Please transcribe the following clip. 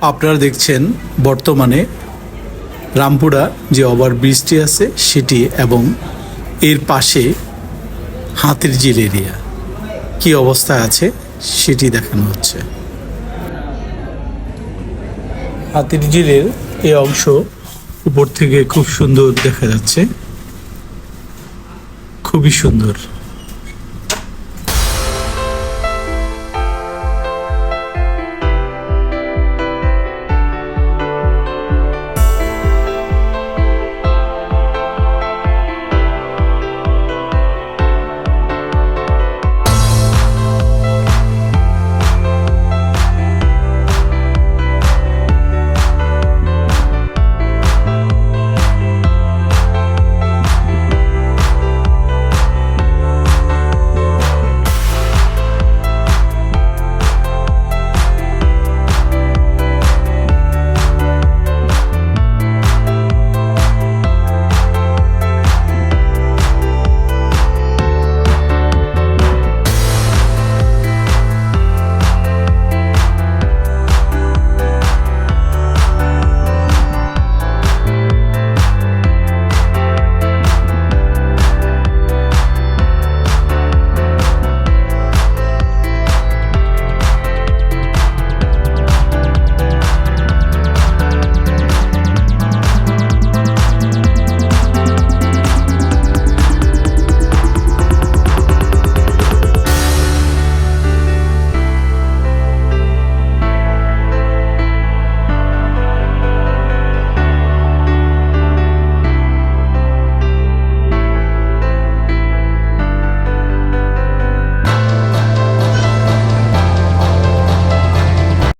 আপনারা দেখছেন বর্তমানে রামপুরা যে ওভার ব্রিজটি আছে সেটি এবং এর পাশে হাতির ঝিল এরিয়া। কি অবস্থায় আছে সেটি দেখানো হচ্ছে। হাতির ঝিলের এই অংশ উপর থেকে খুব সুন্দর দেখা যাচ্ছে। খুবই সুন্দর।